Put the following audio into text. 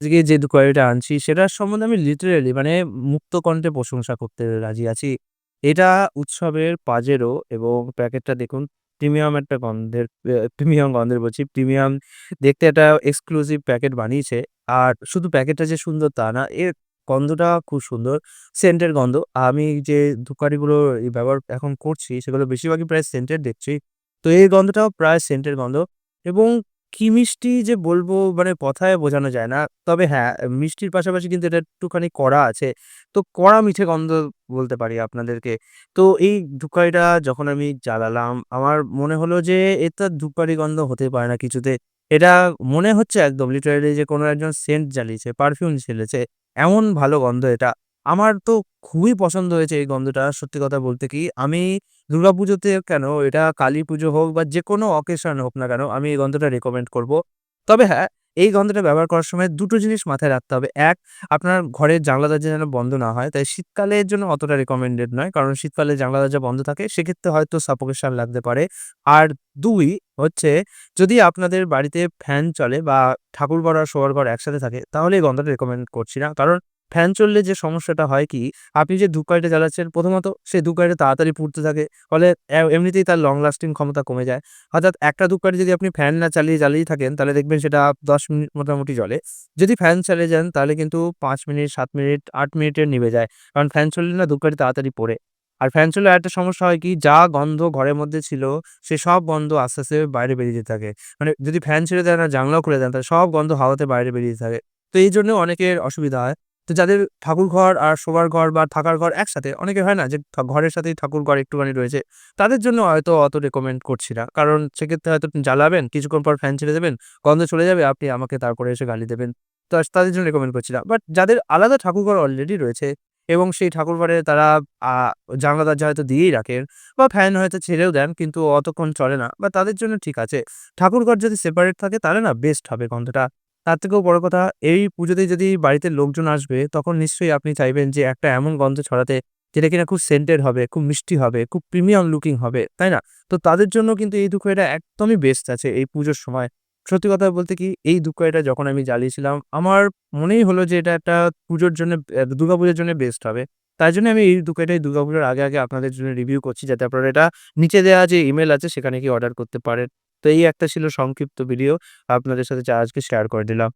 আজকে যে দুকারিটা আনছি সেটার সম্বন্ধে আমি লিটারেলি মানে মুক্ত কণ্ঠে প্রশংসা করতে রাজি আছি। এটা উৎসবের পাজেরও এবং প্যাকেটটা দেখুন প্রিমিয়াম একটা গন্ধের প্রিমিয়াম গন্ধের বলছি প্রিমিয়াম দেখতে একটা এক্সক্লুসিভ প্যাকেট বানিয়েছে। আর শুধু প্যাকেটটা যে সুন্দর তা না, এর গন্ধটা খুব সুন্দর। সেন্টের গন্ধ। আমি যে ধূপকাঠিগুলো ব্যবহার এখন করছি সেগুলো বেশিরভাগই প্রায় সেন্টের দেখছি। তো এই গন্ধটাও প্রায় সেন্টের গন্ধ এবং কি মিষ্টি যে বলব মানে কথায় বোঝানো যায় না। তবে হ্যাঁ, মিষ্টির পাশাপাশি কিন্তু এটা একটুখানি কড়া আছে। তো কড়া মিঠে গন্ধ বলতে পারি আপনাদেরকে। তো এই ধূপকাঠিটা যখন আমি জ্বালালাম আমার মনে হলো যে এটা ধূপকাঠি গন্ধ হতে পারে না কিছুতে। এটা মনে হচ্ছে একদম লিটারেলি যে কোনো একজন সেন্ট জ্বালিয়েছে, পারফিউম ঢেলেছে। এমন ভালো গন্ধ এটা। আমার তো খুবই পছন্দ হয়েছে এই গন্ধটা সত্যি কথা বলতে কি আমি দুর্গাপুজোতে কেন এটা কালী পুজো হোক বা যে কোনো অকেশন হোক না কেন আমি এই গন্ধটা রেকমেন্ড করব। তবে হ্যাঁ, এই গন্ধটা ব্যবহার করার সময় দুটো জিনিস মাথায় রাখতে হবে। এক আপনার ঘরের জানলা দরজা যেন বন্ধ না হয়। তাই শীতকালের জন্য অতটা রেকমেন্ডেড নয়। কারণ শীতকালে জানলা দরজা বন্ধ থাকে সেক্ষেত্রে হয়তো সাপোকেশন লাগতে পারে। আর দুই হচ্ছে যদি আপনাদের বাড়িতে ফ্যান চলে বা ঠাকুরঘর আর শোয়ার ঘর একসাথে থাকে তাহলে এই গন্ধটা রেকমেন্ড করছি না। কারণ ফ্যান চললে যে সমস্যাটা হয় কি আপনি যে ধূপকাঠিটা জ্বালাচ্ছেন প্রথমত সেই ধূপকাঠিটা তাড়াতাড়ি পুড়তে থাকে। ফলে এমনিতেই তার লং লাস্টিং ক্ষমতা কমে যায়। অর্থাৎ একটা ধূপকাঠি যদি আপনি ফ্যান না চালিয়ে জ্বালিয়ে থাকেন তাহলে দেখবেন সেটা ১০ মিনিট মোটামুটি জ্বলে। যদি ফ্যান চালিয়ে যান তাহলে কিন্তু পাঁচ মিনিট, সাত মিনিট, আট মিনিটে নিভে যায়। কারণ ফ্যান চললে না ধূপকাঠি তাড়াতাড়ি পড়ে আর ফ্যান চললে আরেকটা সমস্যা হয় কি যা গন্ধ ঘরের মধ্যে ছিল সে সব গন্ধ আস্তে, আস্তে বাইরে বেরিয়ে যেতে থাকে। মানে যদি ফ্যান ছেড়ে দেন আর জানলাও খুলে দেন তাহলে সব গন্ধ হাওয়াতে বাইরে বেরিয়ে থাকে। তো এইজন্য অনেকের অসুবিধা হয়। তো যাদের ঠাকুরঘর আর শোবার ঘর বা থাকার ঘর একসাথে অনেকে হয় না যে ঘরের সাথেই ঠাকুরঘর একটুখানি রয়েছে। তাদের জন্য হয়তো অত রেকমেন্ড করছি না। কারণ সেক্ষেত্রে হয়তো জ্বালাবেন, কিছুক্ষণ পর ফ্যান ছেড়ে দেবেন, গন্ধ চলে যাবে, আপনি আমাকে তারপরে এসে গালি দেবেন। তো তাদের জন্য রেকমেন্ড করছি না। বাট যাদের আলাদা ঠাকুরঘর অলরেডি রয়েছে এবং সেই ঠাকুরঘরে তারা জানলা দরজা হয়তো দিয়েই রাখেন বা ফ্যান হয়তো ছেড়েও দেন কিন্তু অতক্ষণ চলে না বা তাদের জন্য ঠিক আছে। ঠাকুরঘর যদি সেপারেট থাকে তাহলে না বেস্ট হবে গন্ধটা। তার থেকেও বড় কথা এই পুজোতে যদি বাড়িতে লোকজন আসবে তখন নিশ্চয়ই আপনি চাইবেন যে একটা এমন গন্ধ ছড়াতে যেটা কিনা খুব সেন্টেড হবে, খুব মিষ্টি হবে, খুব প্রিমিয়াম লুকিং হবে, তাই না? তো তাদের জন্য কিন্তু এই ধূপকাঠিটা একদমই বেস্ট আছে এই পুজোর সময়। সত্যি কথা বলতে কি এই ধূপকাঠিটা যখন আমি জ্বালিয়েছিলাম আমার মনেই হলো যে এটা একটা পুজোর জন্য দুর্গাপুজোর জন্য বেস্ট হবে। তাই জন্য আমি এই ধূপকাঠিটা দুর্গাপুজোর আগে, আগে আপনাদের জন্য রিভিউ করছি যাতে আপনারা এটা নিচে দেওয়া যে ইমেল আছে সেখানে কি অর্ডার করতে পারেন। তো এই একটা ছিল সংক্ষিপ্ত ভিডিও আপনাদের সাথে আজকে শেয়ার করে দিলাম।